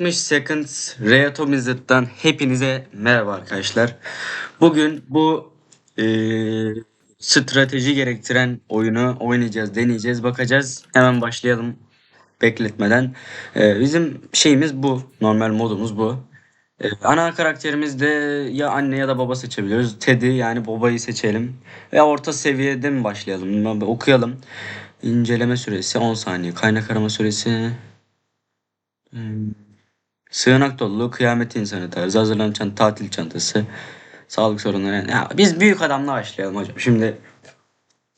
60 Seconds Reatomized'dan hepinize merhaba arkadaşlar. Bugün bu eee, strateji gerektiren oyunu oynayacağız, deneyeceğiz, bakacağız. Hemen başlayalım bekletmeden. Eee, bizim şeyimiz bu, normal modumuz bu. Eee, ana karakterimiz de ya anne ya da baba seçebiliyoruz. Teddy yani babayı seçelim. Ve orta seviyede mi başlayalım? Okuyalım. İnceleme süresi 10 saniye. Kaynak arama süresi... Hmm. Sığınak doluluğu, kıyamet insanı tarzı, hazırlanan tatil çantası, sağlık sorunları. Ya biz büyük adamla başlayalım hocam. Şimdi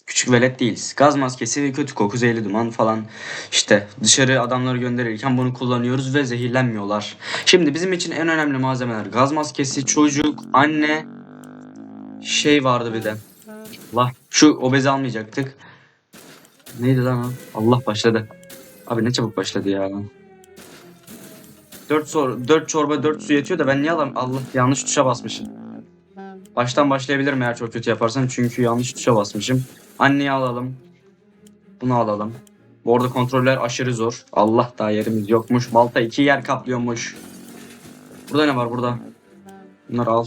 küçük velet değiliz. Gaz maskesi ve kötü koku, zehirli duman falan. İşte dışarı adamları gönderirken bunu kullanıyoruz ve zehirlenmiyorlar. Şimdi bizim için en önemli malzemeler gaz maskesi, çocuk, anne, şey vardı bir de. Allah şu obezi almayacaktık. Neydi lan o? Allah başladı. Abi ne çabuk başladı ya. 4 sor 4 çorba 4 su yetiyor da ben niye alam Allah yanlış tuşa basmışım. Baştan başlayabilirim eğer çok kötü yaparsam çünkü yanlış tuşa basmışım. Anneyi alalım. Bunu alalım. Bu arada kontroller aşırı zor. Allah daha yerimiz yokmuş. Balta iki yer kaplıyormuş. Burada ne var burada? Bunları al.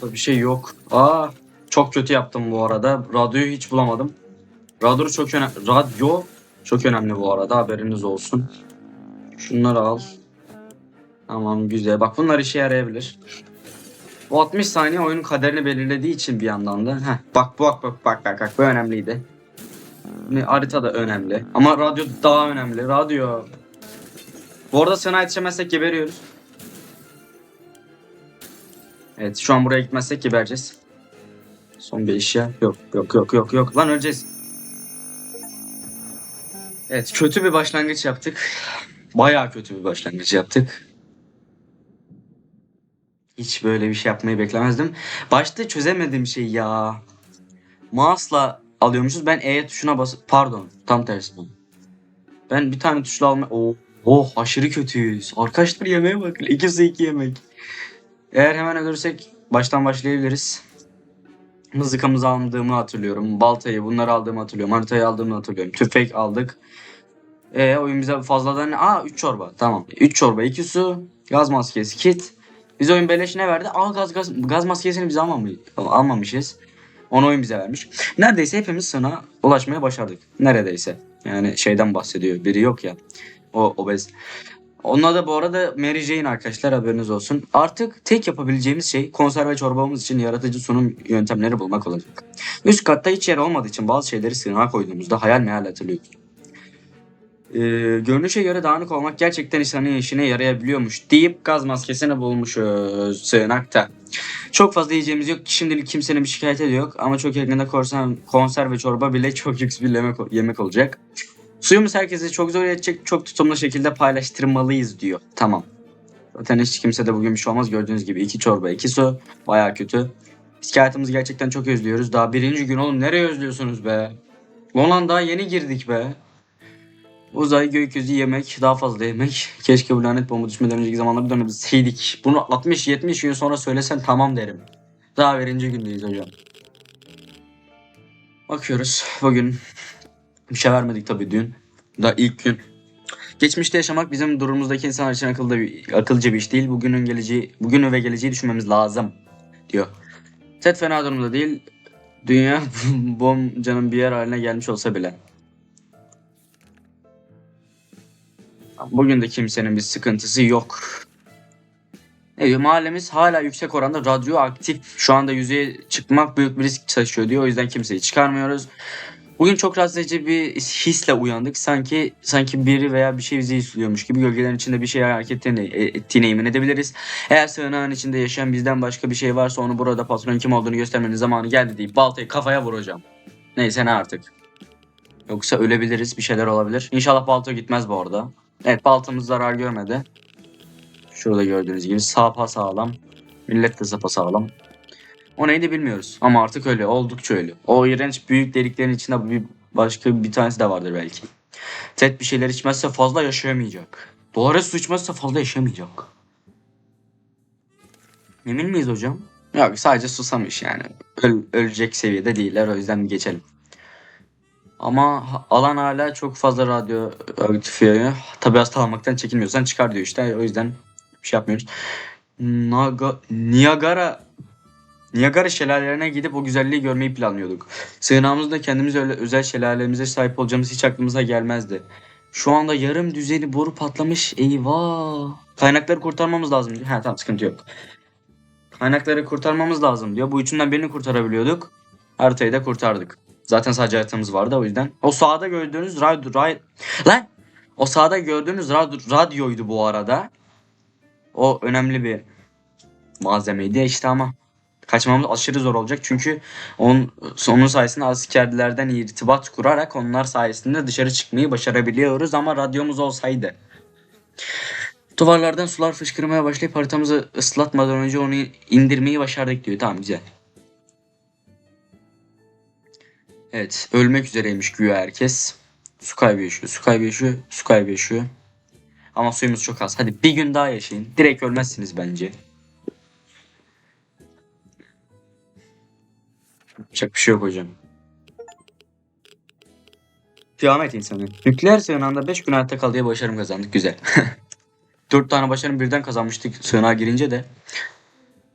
Burada bir şey yok. Aa, çok kötü yaptım bu arada. Radyoyu hiç bulamadım. Radyo çok önemli. Radyo çok önemli bu arada haberiniz olsun. Şunları al. Tamam güzel. Bak bunlar işe yarayabilir. O 60 saniye oyunun kaderini belirlediği için bir yandan da. Heh, bak bak bak bak bak bak bu önemliydi. Ne, harita da önemli. Ama radyo daha önemli. Radyo. Bu arada sana yetişemezsek geberiyoruz. Evet şu an buraya gitmezsek gebereceğiz. Son bir eşya. Yok yok yok yok yok. Lan öleceğiz. Evet kötü bir başlangıç yaptık. Bayağı kötü bir başlangıç yaptık. Hiç böyle bir şey yapmayı beklemezdim. Başta çözemediğim şey ya. Mouse'la alıyormuşuz. Ben E tuşuna bas... Pardon. Tam tersi bu. Ben bir tane tuşla alma... Oh, oh aşırı kötüyüz. Arkadaşlar yemeğe bakın. İkisi iki yemek. Eğer hemen ölürsek baştan başlayabiliriz. Mızıkamızı aldığımı hatırlıyorum. Baltayı bunları aldığımı hatırlıyorum. Haritayı aldığımı hatırlıyorum. Tüfek aldık. E oyun bize fazladan aa 3 çorba. Tamam. 3 çorba, 2 su, gaz maskesi, kit. Biz oyun beleş ne verdi? Aa gaz gaz gaz maskesini biz almamış, almamışız. Onu oyun bize vermiş. Neredeyse hepimiz sına ulaşmaya başardık. Neredeyse. Yani şeyden bahsediyor. Biri yok ya. O obez. Onunla da bu arada Mary Jane arkadaşlar haberiniz olsun. Artık tek yapabileceğimiz şey konserve çorbamız için yaratıcı sunum yöntemleri bulmak olacak. Üst katta hiç yer olmadığı için bazı şeyleri sığınağa koyduğumuzda hayal meyal hatırlıyoruz. Ee, görünüşe göre dağınık olmak gerçekten insanın işine yarayabiliyormuş deyip gaz maskesini bulmuşuz sığınakta. Çok fazla yiyeceğimiz yok. Şimdilik kimsenin bir şikayeti de yok. Ama çok yakında korsan, konserve çorba bile çok lüks bir yemek, yemek olacak. Suyumuz herkese çok zor edecek. Çok tutumlu şekilde paylaştırmalıyız diyor. Tamam. Zaten hiç kimse de bugün bir şey olmaz. Gördüğünüz gibi iki çorba, iki su. Baya kötü. Biz hayatımızı gerçekten çok özlüyoruz. Daha birinci gün oğlum nereye özlüyorsunuz be? Ulan daha yeni girdik be. Uzay, gökyüzü, yemek, daha fazla yemek. Keşke bu lanet bomba düşmeden önceki zamanlarda dönebilseydik. Bunu 60-70 gün sonra söylesen tamam derim. Daha birinci gündeyiz hocam. Bakıyoruz. Bugün bir şey vermedik tabii dün. Daha ilk gün. Geçmişte yaşamak bizim durumumuzdaki insanlar için akılda bir, akılcı bir iş değil. Bugünün geleceği, bugünü ve geleceği düşünmemiz lazım diyor. Ted fena durumda değil. Dünya bomcanın bir yer haline gelmiş olsa bile. Bugün de kimsenin bir sıkıntısı yok. Ne? Mahallemiz hala yüksek oranda radyoaktif. Şu anda yüzeye çıkmak büyük bir risk taşıyor diyor. O yüzden kimseyi çıkarmıyoruz. Bugün çok rahatsız edici bir hisle uyandık. Sanki sanki biri veya bir şey bizi izliyormuş gibi gölgelerin içinde bir şey hareket ettiğini, ettiğine emin edebiliriz. Eğer sığınağın içinde yaşayan bizden başka bir şey varsa onu burada patronun kim olduğunu göstermenin zamanı geldi deyip baltayı kafaya vuracağım. Neyse ne artık. Yoksa ölebiliriz bir şeyler olabilir. İnşallah balta gitmez bu arada. Evet baltamız zarar görmedi. Şurada gördüğünüz gibi sapa sağlam. Millet de sapa sağlam. O neydi bilmiyoruz. Ama artık öyle. Oldukça öyle. O iğrenç büyük deliklerin içinde bir başka bir tanesi de vardır belki. Ted bir şeyler içmezse fazla yaşayamayacak. Dolores su içmezse fazla yaşayamayacak. Emin miyiz hocam? Yok sadece susamış yani. Öl- ölecek seviyede değiller o yüzden geçelim. Ama alan hala çok fazla radyo aktif yayıyor. Tabi hastalanmaktan çekinmiyorsan çıkar diyor işte. O yüzden bir şey yapmıyoruz. Naga, Niagara Niagara şelalelerine gidip o güzelliği görmeyi planlıyorduk. Sığınağımızda kendimiz öyle özel şelalemize sahip olacağımız hiç aklımıza gelmezdi. Şu anda yarım düzeni boru patlamış. Eyvah. Kaynakları kurtarmamız lazım diyor. Ha tamam sıkıntı yok. Kaynakları kurtarmamız lazım diyor. Bu üçünden birini kurtarabiliyorduk. Haritayı da kurtardık. Zaten sadece haritamız vardı o yüzden. O sağda gördüğünüz radyo... Ray... Lan! O sağda gördüğünüz radyo, radyoydu bu arada. O önemli bir malzemeydi işte ama kaçmamız aşırı zor olacak çünkü onun, onun sayesinde askerlerden irtibat kurarak onlar sayesinde dışarı çıkmayı başarabiliyoruz ama radyomuz olsaydı. Duvarlardan sular fışkırmaya başlayıp haritamızı ıslatmadan önce onu indirmeyi başardık diyor. Tamam güzel. Evet ölmek üzereymiş güya herkes. Su kaybı yaşıyor, su kaybı yaşıyor, su kaybı yaşıyor. Ama suyumuz çok az. Hadi bir gün daha yaşayın. Direkt ölmezsiniz bence. Yapacak bir şey yok hocam. Kıyamet insanı. Nükleer sığınağında 5 gün hayatta kal diye başarım kazandık. Güzel. 4 tane başarım birden kazanmıştık sığınağa girince de.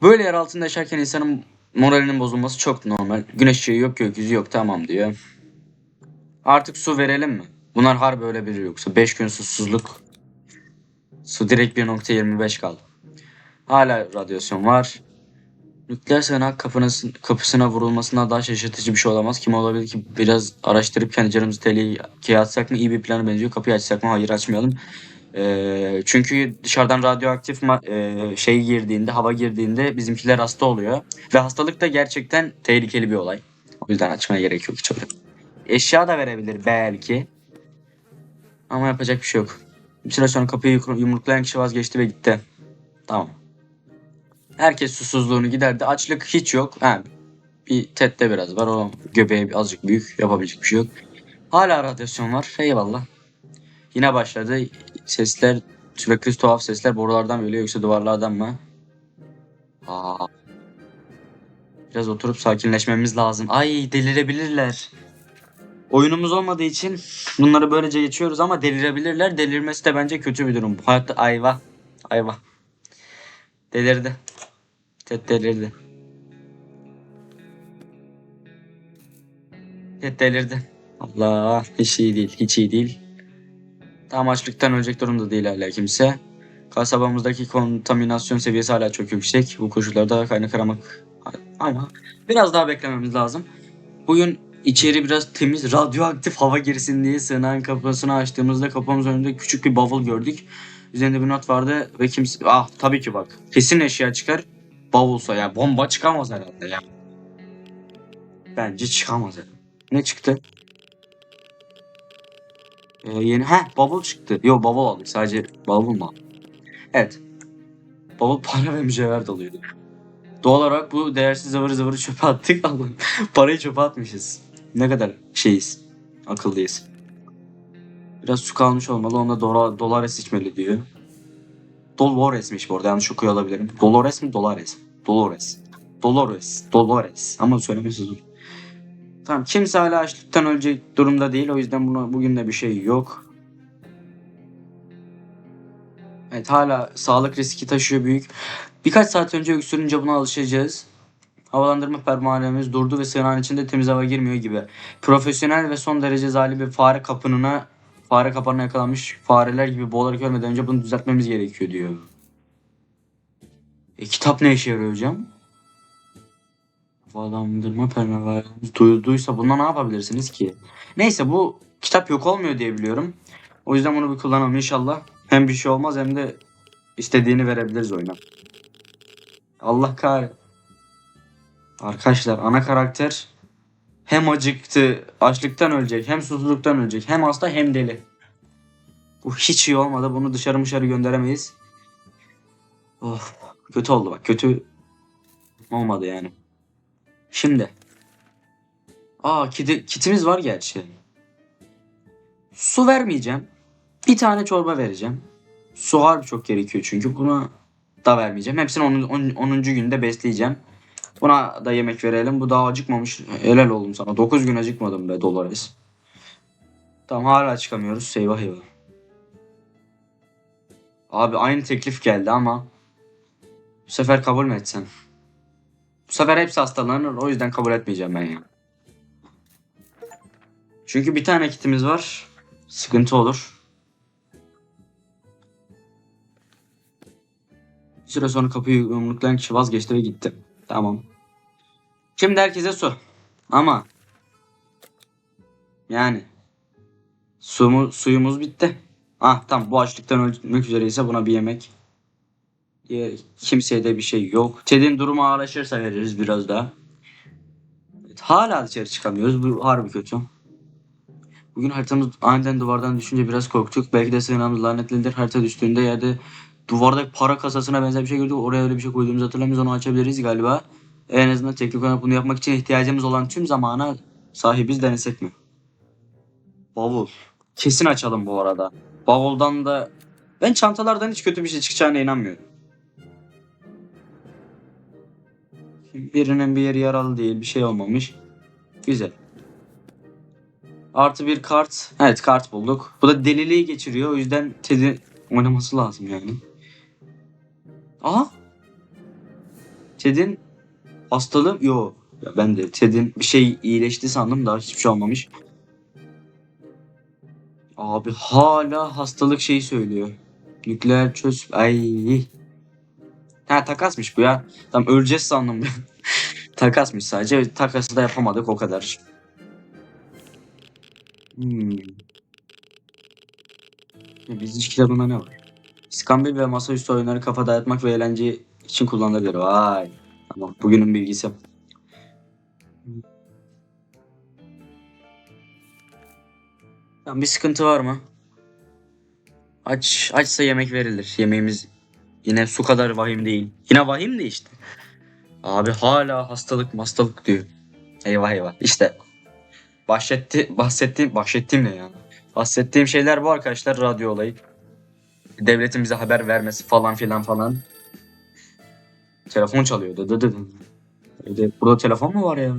Böyle yer altında yaşarken insanın moralinin bozulması çok normal. Güneş ışığı yok gökyüzü yok tamam diyor. Artık su verelim mi? Bunlar harbi öyle biri yoksa 5 gün susuzluk. Su direkt 1.25 kaldı. Hala radyasyon var. Nükleer sığınak kapınız, kapısına vurulmasına daha şaşırtıcı bir şey olamaz. Kim olabilir ki? Biraz araştırıp kendi canımızı tehlikeye atsak mı? İyi bir plana benziyor. Kapıyı açsak mı? Hayır açmayalım. Ee, çünkü dışarıdan radyoaktif e, şey girdiğinde, hava girdiğinde bizimkiler hasta oluyor. Ve hastalık da gerçekten tehlikeli bir olay. O yüzden açmaya gerek yok hiç. Eşya da verebilir belki. Ama yapacak bir şey yok. Bir süre sonra kapıyı yumruk- yumruklayan kişi vazgeçti ve gitti. Tamam. Herkes susuzluğunu giderdi. Açlık hiç yok. Ha, bir tette biraz var. O göbeği azıcık büyük. Yapabilecek bir şey yok. Hala radyasyon var. Eyvallah. Yine başladı. Sesler sürekli tuhaf sesler borulardan mı geliyor yoksa duvarlardan mı? Aa. Biraz oturup sakinleşmemiz lazım. Ay delirebilirler. Oyunumuz olmadığı için bunları böylece geçiyoruz ama delirebilirler. Delirmesi de bence kötü bir durum. Hayatta ayva. Ayva. Delirdi. Ted delirdi. Ted delirdi. Allah hiç iyi değil. Hiç iyi değil. Tam açlıktan ölecek durumda değil hala kimse. Kasabamızdaki kontaminasyon seviyesi hala çok yüksek. Bu koşullarda kaynak aramak ama biraz daha beklememiz lazım. Bugün içeri biraz temiz radyoaktif hava girsin diye sığınağın kapısını açtığımızda kapımız önünde küçük bir bavul gördük. Üzerinde bir not vardı ve kimse... Ah tabii ki bak. Kesin eşya çıkar. Bavulsa ya bomba çıkamaz herhalde ya. Bence çıkamaz herhalde. Ne çıktı? Ee, yeni ha bavul çıktı. Yo bavul aldık sadece mu? aldık? Evet. Bavul para ve mücevher doluydu. Doğal olarak bu değersiz zıvırı zıvırı çöpe attık ama parayı çöpe atmışız. Ne kadar şeyiz. Akıllıyız. Biraz su kalmış olmalı. Onda dola, Dolores içmeli diyor. Dolores'miş bu arada. Yanlış okuyor olabilirim. Dolores mi? Dolores. Dolores. Dolores. Dolores. Ama söylemesi zor. Tamam kimse hala açlıktan ölecek durumda değil. O yüzden buna, bugün de bir şey yok. Evet hala sağlık riski taşıyor büyük. Birkaç saat önce öksürünce buna alışacağız. Havalandırma pervanemiz durdu ve sığınağın içinde temiz hava girmiyor gibi. Profesyonel ve son derece zalim bir fare kapınına fare kapağına yakalanmış fareler gibi boğularak ölmeden önce bunu düzeltmemiz gerekiyor diyor. E kitap ne işe yarıyor hocam? Havalandırma pervanemiz duyulduysa bununla ne yapabilirsiniz ki? Neyse bu kitap yok olmuyor diye biliyorum. O yüzden bunu bir kullanalım inşallah. Hem bir şey olmaz hem de istediğini verebiliriz oyuna. Allah kahretsin. Arkadaşlar ana karakter hem acıktı, açlıktan ölecek, hem susuzluktan ölecek, hem hasta hem deli. Bu hiç iyi olmadı. Bunu dışarı dışarı gönderemeyiz. Of, kötü oldu bak. Kötü olmadı yani. Şimdi. Aa kiti, kitimiz var gerçi. Su vermeyeceğim. Bir tane çorba vereceğim. Su harbi çok gerekiyor çünkü. Buna da vermeyeceğim. Hepsini 10. 10. günde besleyeceğim. Buna da yemek verelim. Bu daha acıkmamış. Helal oldum sana. 9 gün acıkmadım be Dolores. Tamam hala çıkamıyoruz. Eyvah eyvah. Abi aynı teklif geldi ama bu sefer kabul mü etsen? Bu sefer hepsi hastalanır. O yüzden kabul etmeyeceğim ben ya. Çünkü bir tane kitimiz var. Sıkıntı olur. Bir süre sonra kapıyı yumruklayan kişi vazgeçti ve gitti. Tamam. Şimdi herkese su. Ama yani sumu, suyumuz bitti. Ah tamam bu açlıktan ölmek üzereyse buna bir yemek. Diğer kimseye de bir şey yok. Ted'in durumu ağırlaşırsa veririz biraz daha. Evet, hala dışarı çıkamıyoruz. Bu harbi kötü. Bugün haritamız aniden duvardan düşünce biraz korktuk. Belki de sığınağımız lanetlidir. Harita düştüğünde yerde duvardaki para kasasına benzer bir şey gördük. Oraya öyle bir şey koyduğumuzu hatırlamıyoruz. Onu açabiliriz galiba. En azından teknik olarak bunu yapmak için ihtiyacımız olan tüm zamana sahibiz denesek mi? Bavul. Kesin açalım bu arada. Bavuldan da ben çantalardan hiç kötü bir şey çıkacağına inanmıyorum. Birinin bir yeri yaralı değil, bir şey olmamış. Güzel. Artı bir kart. Evet kart bulduk. Bu da deliliği geçiriyor. O yüzden Ted'i oynaması lazım yani. Aha. Ted'in hastalığı yo. Ya ben de Ted'in bir şey iyileşti sandım da hiçbir şey olmamış. Abi hala hastalık şeyi söylüyor. Nükleer çöz... Ay. Ha takasmış bu ya. Tam öleceğiz sandım takasmış sadece. Takası da yapamadık o kadar. Hmm. Biz kitabında ne var? İskambil ve masaüstü oyunları kafa dağıtmak ve eğlence için kullanılabilir. Vay. Tamam. Bugünün bilgisi. Tamam, bir sıkıntı var mı? Aç açsa yemek verilir. Yemeğimiz yine su kadar vahim değil. Yine vahim de işte. Abi hala hastalık hastalık diyor. Eyvah eyvah. İşte bahsetti bahsettiğim bahsettiğim ne ya? Bahsettiğim şeyler bu arkadaşlar radyo olayı. Devletin bize haber vermesi falan filan falan. Telefon çalıyor. Dı dı dı. Evde- Burada telefon mu var ya?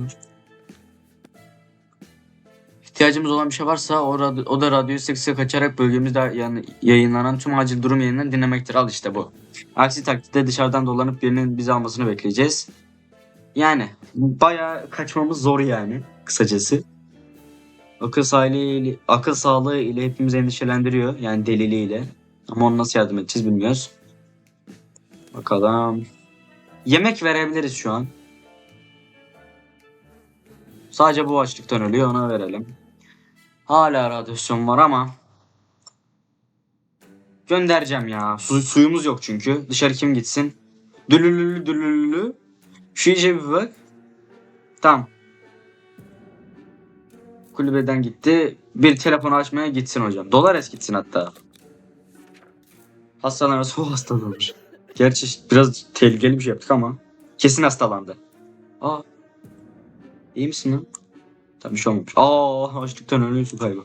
İhtiyacımız olan bir şey varsa o, radyo, o da radyoyu sık sık açarak bölgemizde yani yayınlanan tüm acil durum yayınlarını dinlemektir. Al işte bu. Aksi takdirde dışarıdan dolanıp birinin bizi almasını bekleyeceğiz. Yani bayağı kaçmamız zor yani kısacası. Akıl sağlığı akıl sağlığı ile hepimizi endişelendiriyor. Yani deliliğiyle. Ama onu nasıl yardım edeceğiz bilmiyoruz. Bakalım. Yemek verebiliriz şu an. Sadece bu açlıktan ölüyor ona verelim. Hala radyasyon var ama göndereceğim ya. Su, suyumuz yok çünkü. Dışarı kim gitsin? Dülülülü dülülülü. Şu işe bir bak. Tamam. Kulübeden gitti. Bir telefon açmaya gitsin hocam. Dolares gitsin hatta. Hastalanırsa o hastalanır. Gerçi biraz tehlikeli bir şey yaptık ama. Kesin hastalandı. Aa. İyi misin lan? Tabii bir şey olmamış. Aa açlıktan ölüyorsun galiba.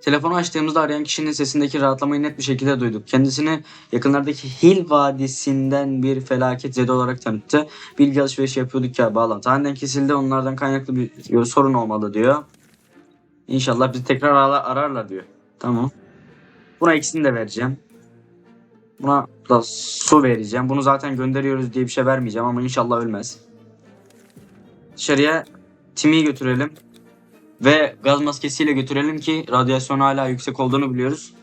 Telefonu açtığımızda arayan kişinin sesindeki rahatlamayı net bir şekilde duyduk. Kendisini yakınlardaki Hil Vadisi'nden bir felaket zede olarak tanıttı. Bilgi alışverişi yapıyorduk ya bağlantı. Aniden kesildi onlardan kaynaklı bir sorun olmalı diyor. İnşallah bizi tekrar ara- ararlar diyor. Tamam. Buna ikisini de vereceğim. Buna da su vereceğim. Bunu zaten gönderiyoruz diye bir şey vermeyeceğim ama inşallah ölmez. Dışarıya Timi'yi götürelim. Ve gaz maskesiyle götürelim ki radyasyon hala yüksek olduğunu biliyoruz.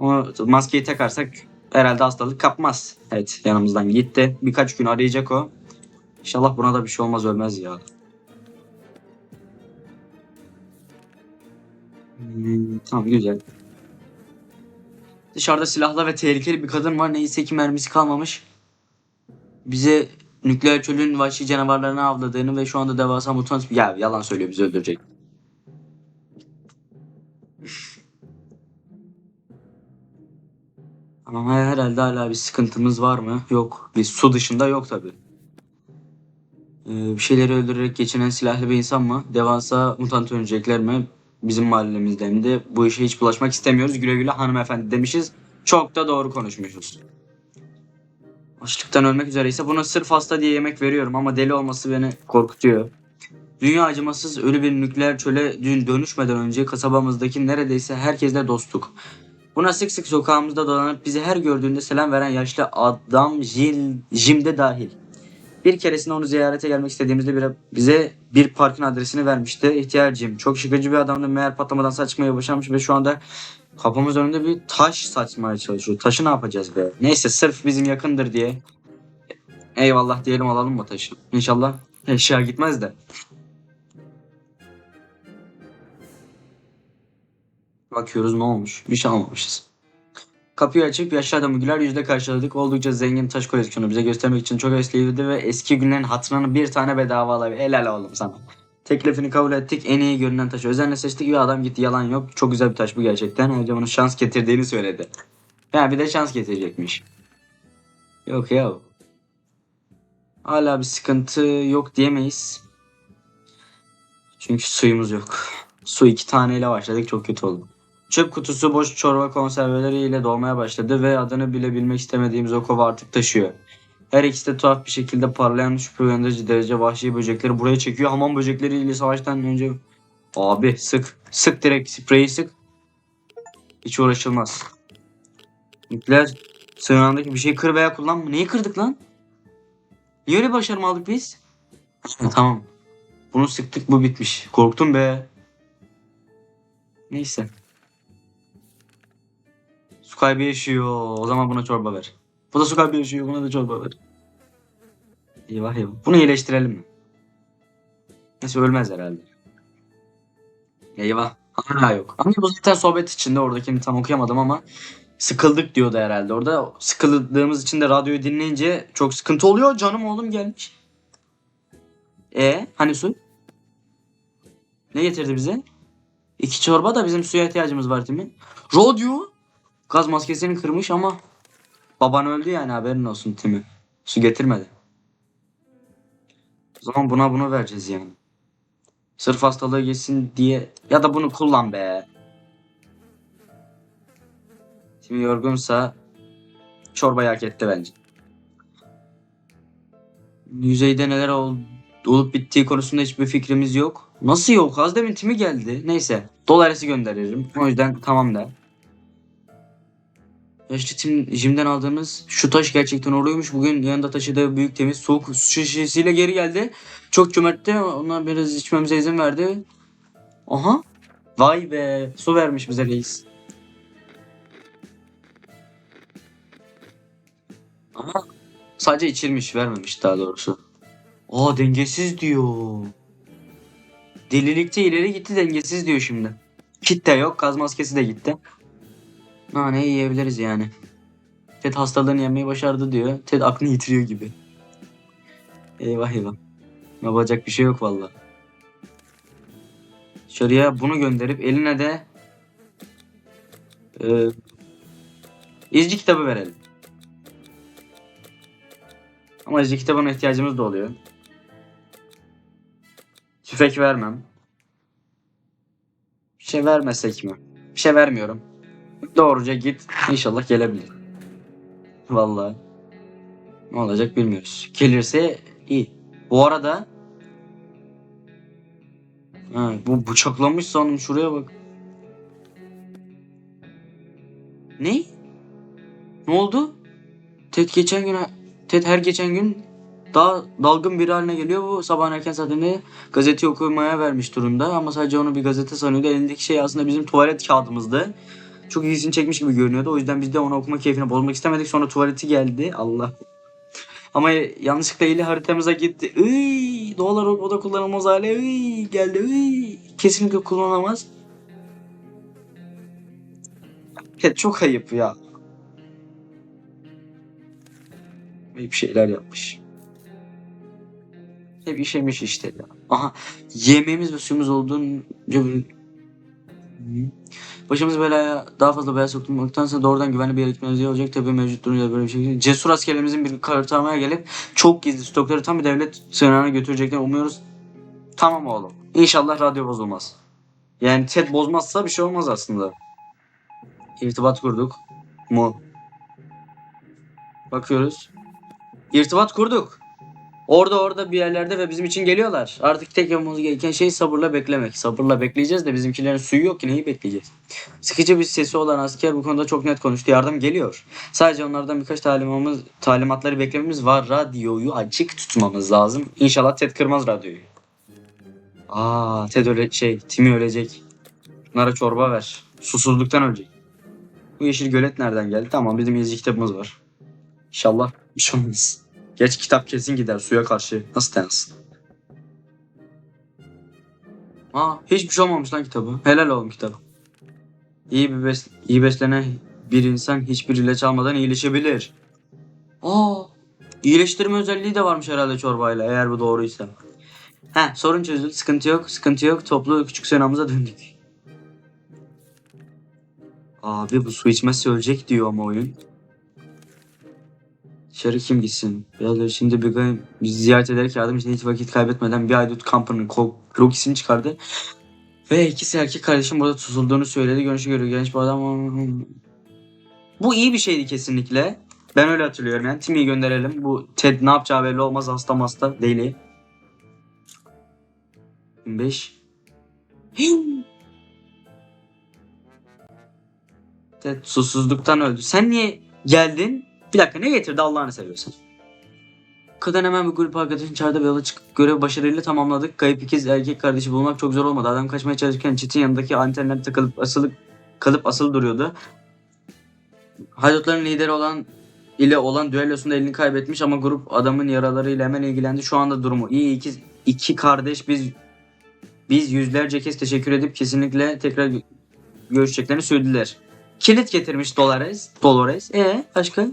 O maskeyi takarsak herhalde hastalık kapmaz. Evet yanımızdan gitti. Birkaç gün arayacak o. İnşallah buna da bir şey olmaz ölmez ya. Hmm, tamam güzel. Dışarıda silahlı ve tehlikeli bir kadın var. Neyse ki mermisi kalmamış. Bize nükleer çölün vahşi canavarlarını avladığını ve şu anda devasa mutant... Ya yalan söylüyor bizi öldürecek. Ama herhalde hala bir sıkıntımız var mı? Yok. Bir su dışında yok tabi. Ee, bir şeyleri öldürerek geçinen silahlı bir insan mı? Devasa mutant ölecekler mi? Bizim mahallemizde hem de bu işe hiç bulaşmak istemiyoruz. Güle güle hanımefendi demişiz. Çok da doğru konuşmuşuz. Açlıktan ölmek üzereyse buna sırf hasta diye yemek veriyorum ama deli olması beni korkutuyor. Dünya acımasız ölü bir nükleer çöle dün dönüşmeden önce kasabamızdaki neredeyse herkesle dostluk. Buna sık sık sokağımızda dolanıp bizi her gördüğünde selam veren yaşlı adam Jil, Jim de dahil. Bir keresinde onu ziyarete gelmek istediğimizde bir, bize bir parkın adresini vermişti. İhtiyar Jim. Çok şıkıcı bir adamdı. Meğer patlamadan saçmaya başlamış ve şu anda kapımız önünde bir taş saçmaya çalışıyor. Taşı ne yapacağız be? Neyse sırf bizim yakındır diye. Eyvallah diyelim alalım mı taşı? İnşallah eşya gitmez de. Bakıyoruz ne olmuş? Bir şey almamışız. Kapıyı açıp yaşlı adamı güler yüzle karşıladık. Oldukça zengin taş koleksiyonu bize göstermek için çok eskiyliydi ve eski günlerin hatırına bir tane bedava alabilir. Helal oğlum sana. Teklifini kabul ettik. En iyi görünen taşı özenle seçtik ve adam gitti yalan yok. Çok güzel bir taş bu gerçekten. Ayrıca bunun şans getirdiğini söyledi. Yani bir de şans getirecekmiş. Yok ya. Hala bir sıkıntı yok diyemeyiz. Çünkü suyumuz yok. Su iki taneyle başladık çok kötü oldu. Çöp kutusu boş çorba konserveleriyle dolmaya başladı ve adını bile bilmek istemediğimiz o kova artık taşıyor. Her ikisi de tuhaf bir şekilde parlayan şüphe uyandırıcı derece vahşi böcekleri buraya çekiyor. Hamam böcekleriyle savaştan önce... Abi sık. Sık direkt spreyi sık. Hiç uğraşılmaz. Nükleer sığınağındaki bir şey kır veya kullanma. Neyi kırdık lan? Niye öyle başarım aldık biz? Tamam. Bunu sıktık bu bitmiş. Korktum be. Neyse. Su yaşıyor. O zaman buna çorba ver. Bu da su kaybı yaşıyor. Buna da çorba ver. Eyvah eyvah. Bunu iyileştirelim mi? Neyse ölmez herhalde. Eyvah. Hala yok. Ama bu zaten sohbet içinde oradakini tam okuyamadım ama sıkıldık diyordu herhalde. Orada sıkıldığımız için de radyoyu dinleyince çok sıkıntı oluyor. Canım oğlum gelmiş. E hani su? Ne getirdi bize? İki çorba da bizim suya ihtiyacımız var mi? Radyo. Gaz maskesini kırmış ama baban öldü yani haberin olsun Timi. Su getirmedi. O zaman buna bunu vereceğiz yani. Sırf hastalığı geçsin diye ya da bunu kullan be. Timi yorgunsa çorbayı hak etti bence. Yüzeyde neler ol, olup bittiği konusunda hiçbir fikrimiz yok. Nasıl yok? Az demin Timi geldi. Neyse. Dolaresi gönderirim. O yüzden tamam da. Tim Jim'den aldığımız şu taş gerçekten oruymuş. Bugün yanında taşıdığı büyük temiz soğuk su şişesiyle geri geldi. Çok cömertti. Ona biraz içmemize izin verdi. Aha. Vay be. Su vermiş bize reis. Ama sadece içilmiş vermemiş daha doğrusu. Aa dengesiz diyor. Delilikte ileri gitti dengesiz diyor şimdi. Kit de yok. Gaz maskesi de gitti. Nane yiyebiliriz yani. Ted hastalığını yenmeyi başardı diyor. Ted aklını yitiriyor gibi. Eyvah eyvah. Yapacak bir şey yok valla. Dışarıya bunu gönderip eline de e, izci kitabı verelim. Ama izci kitabına ihtiyacımız da oluyor. Tüfek vermem. Bir şey vermesek mi? Bir şey vermiyorum. Doğruca git. İnşallah gelebilir. Vallahi. Ne olacak bilmiyoruz. Gelirse iyi. Bu arada ha, bu bıçaklamış sandım şuraya bak. Ne? Ne oldu? Ted geçen gün Ted her geçen gün daha dalgın bir haline geliyor. Bu sabah erken saatinde gazete okumaya vermiş durumda ama sadece onu bir gazete sanıyordu. Elindeki şey aslında bizim tuvalet kağıdımızdı. Çok ilgisini çekmiş gibi görünüyordu. O yüzden biz de ona okuma keyfini bozmak istemedik. Sonra tuvaleti geldi. Allah. Ama yanlışlıkla eli haritamıza gitti. Iy, doğal o da kullanılmaz hale. Iy, geldi. Iy, kesinlikle kullanamaz. Evet, çok ayıp ya. Ayıp şeyler yapmış. Hep işemiş işte ya. Aha yemeğimiz ve suyumuz olduğunca Başımız belaya daha fazla belaya sokmaktansa doğrudan güvenli bir yere gitmemiz iyi olacak. Tabii mevcut durumda böyle bir şey. Cesur askerlerimizin bir karartmaya gelip çok gizli stokları tam bir devlet sığınağına götürecekler umuyoruz. Tamam oğlum. İnşallah radyo bozulmaz. Yani TED bozmazsa bir şey olmaz aslında. İrtibat kurduk. Mu. Bakıyoruz. İrtibat kurduk. Orada orada bir yerlerde ve bizim için geliyorlar. Artık tek yapmamız gereken şey sabırla beklemek. Sabırla bekleyeceğiz de bizimkilerin suyu yok ki neyi bekleyeceğiz. Sıkıcı bir sesi olan asker bu konuda çok net konuştu. Yardım geliyor. Sadece onlardan birkaç talimamız, talimatları beklememiz var. Radyoyu açık tutmamız lazım. İnşallah Ted kırmaz radyoyu. Aa Ted öyle şey Timmy ölecek. Bunlara çorba ver. Susuzluktan ölecek. Bu yeşil gölet nereden geldi? Tamam bizim yazıcı kitabımız var. İnşallah bir şey olmaz. Geç kitap kesin gider suya karşı. Nasıl dayansın? Aa hiçbir şey olmamış lan kitabı. Helal oğlum kitap. İyi bir bes iyi beslenen bir insan hiçbir ilaç almadan iyileşebilir. Aa iyileştirme özelliği de varmış herhalde çorbayla eğer bu doğruysa. He sorun çözüldü sıkıntı yok sıkıntı yok toplu küçük senamıza döndük. Abi bu su içmezse ölecek diyor ama oyun. Dışarı kim gitsin? Biraz şimdi bir bizi ziyaret ederek yardım için hiç vakit kaybetmeden bir aydut kampının Loki'sini çıkardı. Ve ikisi erkek kardeşim burada tutulduğunu söyledi. Görünüşü görüyor genç bir adam. Bu iyi bir şeydi kesinlikle. Ben öyle hatırlıyorum yani. Timmy'yi gönderelim. Bu Ted ne yapacağı belli olmaz. Hasta hasta deli. 25. Ted susuzluktan öldü. Sen niye geldin? Bir dakika ne getirdi Allah'ını seviyorsan. Kadın hemen bir grup arkadaşın çağırdı ve yola çıkıp görevi başarıyla tamamladık. Kayıp ikiz erkek kardeşi bulmak çok zor olmadı. Adam kaçmaya çalışırken çitin yanındaki antenler takılıp asılı kalıp asılı duruyordu. Haydutların lideri olan ile olan düellosunda elini kaybetmiş ama grup adamın yaralarıyla hemen ilgilendi. Şu anda durumu iyi. İki, iki kardeş biz biz yüzlerce kez teşekkür edip kesinlikle tekrar görüşeceklerini söylediler. Kilit getirmiş Dolores. Dolores. E başka?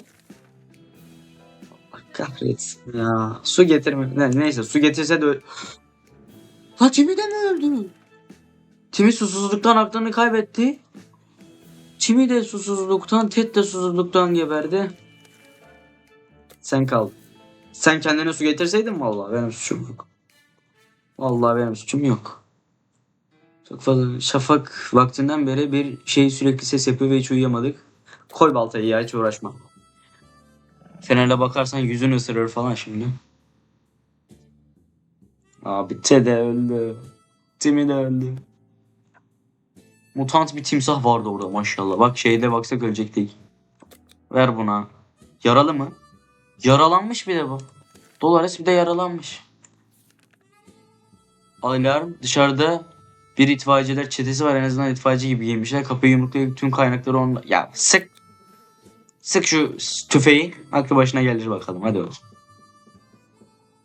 Kahretsin ya. Su getirme. Ne, neyse su getirse de öl... Ha Timmy de mi öldü? Timmy susuzluktan aklını kaybetti. Timmy de susuzluktan, Ted de susuzluktan geberdi. Sen kal. Sen kendine su getirseydin vallahi benim suçum yok. Vallahi benim suçum yok. Çok fazla şafak vaktinden beri bir şey sürekli ses yapıyor ve hiç uyuyamadık. Koy baltayı ya hiç uğraşma. Fenerle bakarsan yüzünü ısırır falan şimdi. Abi Ted de öldü. Timmy de öldü. Mutant bir timsah vardı orada maşallah. Bak şeyde baksak ölecektik. Ver buna. Yaralı mı? Yaralanmış bir de bu. Dolores bir de yaralanmış. Alarm dışarıda bir itfaiyeciler çetesi var en azından itfaiyeci gibi giymişler. Kapıyı yumruklayıp tüm kaynakları onunla... Ya sık. Sık şu tüfeği. Aklı başına gelir bakalım. Hadi bakalım.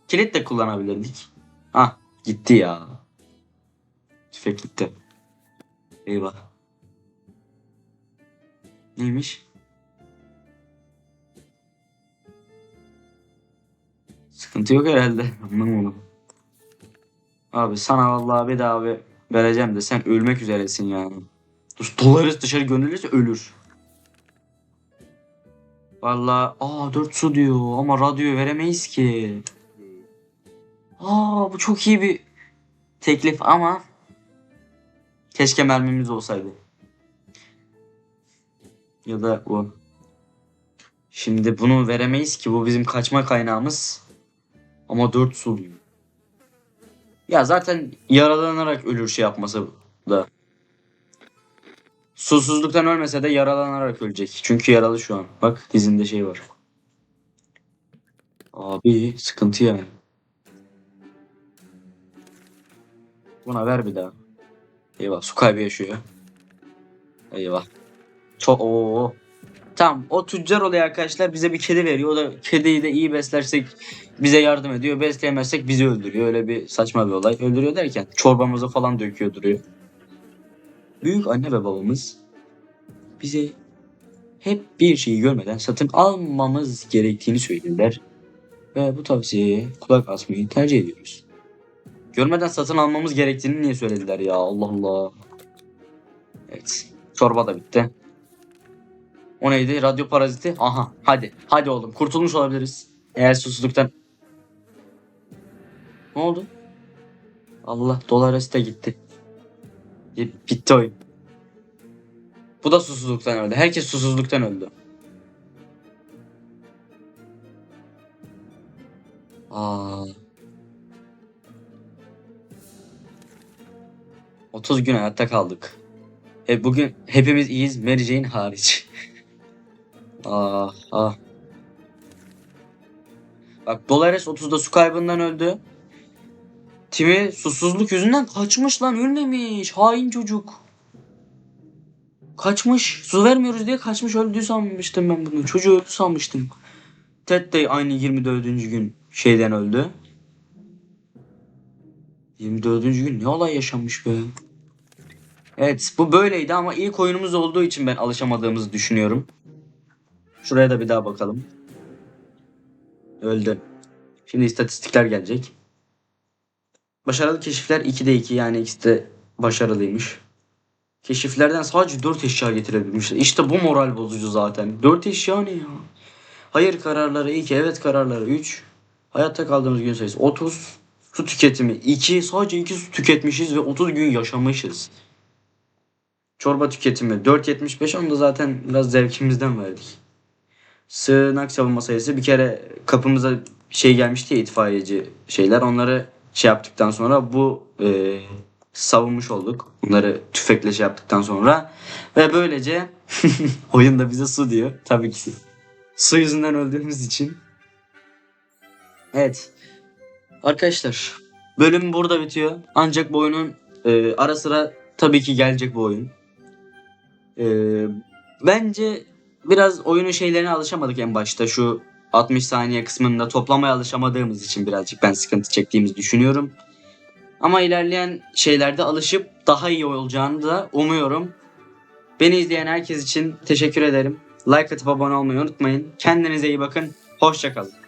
Kilit de kullanabilirdik. Ah gitti ya. Tüfek gitti. Eyvah. Neymiş? Sıkıntı yok herhalde. Anlamadım. Abi sana vallahi bir vereceğim de sen ölmek üzeresin yani. Dolarız dışarı gönderirse ölür. Vallahi aa 4 su diyor ama radyoyu veremeyiz ki. Aa bu çok iyi bir teklif ama keşke mermimiz olsaydı. Ya da bu. Şimdi bunu veremeyiz ki bu bizim kaçma kaynağımız. Ama 4 su diyor. Ya zaten yaralanarak ölür şey yapması. Susuzluktan ölmese de yaralanarak ölecek. Çünkü yaralı şu an. Bak dizinde şey var. Abi sıkıntı yani. Buna ver bir daha. Eyvah su kaybı yaşıyor. Eyvah. Çok ooo. Tamam o tüccar oluyor arkadaşlar bize bir kedi veriyor. O da kediyi de iyi beslersek bize yardım ediyor. Besleyemezsek bizi öldürüyor. Öyle bir saçma bir olay. Öldürüyor derken çorbamızı falan döküyor duruyor. Büyük anne ve babamız bize hep bir şeyi görmeden satın almamız gerektiğini söylediler. Ve bu tavsiyeye kulak asmayı tercih ediyoruz. Görmeden satın almamız gerektiğini niye söylediler ya Allah Allah. Evet. Çorba da bitti. O neydi? Radyo paraziti. Aha hadi. Hadi oğlum kurtulmuş olabiliriz. Eğer susuzluktan. Ne oldu? Allah Dolores de gitti. Bitti oyun. Bu da susuzluktan öldü. Herkes susuzluktan öldü. Aa. 30 gün hayatta kaldık. E bugün hepimiz iyiyiz. Mary Jane hariç. ah ah. Bak Dolores 30'da su kaybından öldü. Timi susuzluk yüzünden kaçmış lan ölmemiş. Hain çocuk. Kaçmış. Su vermiyoruz diye kaçmış öldü sanmıştım ben bunu. Çocuğu öldü sanmıştım. Ted de aynı 24. gün şeyden öldü. 24. gün ne olay yaşanmış be. Evet bu böyleydi ama ilk oyunumuz olduğu için ben alışamadığımızı düşünüyorum. Şuraya da bir daha bakalım. Öldü. Şimdi istatistikler gelecek. Başarılı keşifler 2'de 2 yani ikisi de başarılıymış. Keşiflerden sadece 4 eşya getirebilmişler. İşte bu moral bozucu zaten. 4 eşya ne ya? Hayır kararları 2, evet kararları 3. Hayatta kaldığımız gün sayısı 30. Su tüketimi 2. Sadece 2 su tüketmişiz ve 30 gün yaşamışız. Çorba tüketimi 4.75 onu da zaten biraz zevkimizden verdik. Sığınak savunma sayısı bir kere kapımıza şey gelmişti ya itfaiyeci şeyler onları şey yaptıktan sonra bu e, savunmuş olduk. Bunları tüfekle şey yaptıktan sonra ve böylece oyun da bize su diyor tabii ki. Su yüzünden öldüğümüz için. Evet. Arkadaşlar bölüm burada bitiyor. Ancak bu oyunun e, ara sıra tabii ki gelecek bu oyun. E, bence biraz oyunun şeylerine alışamadık en başta. Şu 60 saniye kısmında toplamaya alışamadığımız için birazcık ben sıkıntı çektiğimizi düşünüyorum. Ama ilerleyen şeylerde alışıp daha iyi olacağını da umuyorum. Beni izleyen herkes için teşekkür ederim. Like atıp abone olmayı unutmayın. Kendinize iyi bakın. Hoşçakalın.